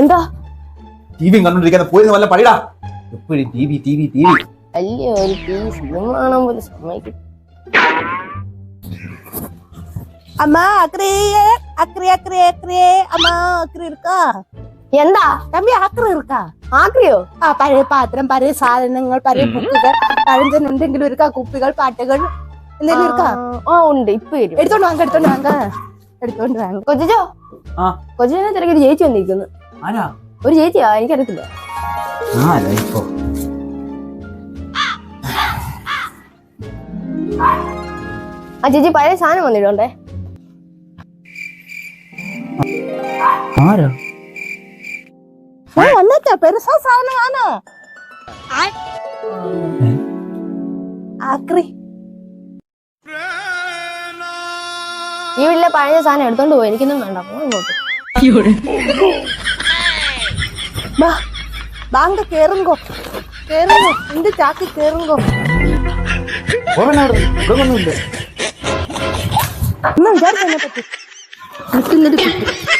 എന്താ? T V കണ്ടോണ്ടിരിക്കുന്ന പോയിരുന്നു വല്ല പണിടാ. എപ്പോഴും T V T V T V ഒരു ടി വി സിനിമ കാണാൻ അമ്മ അക്രിയേ അക്രിയ അക്രിയ അമ്മ അക്രി ഇരിക്കാ. എന്താ? തമ്പി ആക്രി ഇരിക്കാ? ആക്രിയോ ആ പഴയ പാത്രം പഴയ സാധനങ്ങൾ പഴയ ബുക്കുകൾ പഴഞ്ചൻ എന്തെങ്കിലും ഇരിക്കാ കുപ്പികൾ പാട്ടുകൾ. എന്തെങ്കിലും എടുക്കാം? ആ ഉണ്ട്. ഇപ്പൊ എടുത്തോണ്ട് വാങ്ങ എടുത്തോണ്ട് വാങ്ങ. എടുത്തോണ്ട് വാങ്ങ. കൊച്ചോ ആ. കൊച്ചിനെ തിരക്കൊരു ചേച്ചി വന്നിരിക്കുന്നു. ആരാ? ഒരു ചേച്ചിയാ എനിക്കറിയത്തില്ല. ആരാ ഇപ്പോ. ആ ചേച്ചി പഴയ സാധനം വന്നിട്ടുണ്ടേ? ആരാ? വന്നേക്കാ. പെരുസാ സാധനമാണോ ആക്രി. ഈ വീട്ടിലെ പഴയ സാധനം എടുത്തോണ്ട് പോയി. എനിക്കൊന്നും വേണ്ട. പോ ബാങ്ക് കേറുങ്കോ? കേറുങ്കോ? എന്റെ ചാക്കി കേറുങ്കോ? ഒന്നും വിചാരിച്ചതിനെ പറ്റി. നിൽക്കുന്നൊരു കുട്ടി.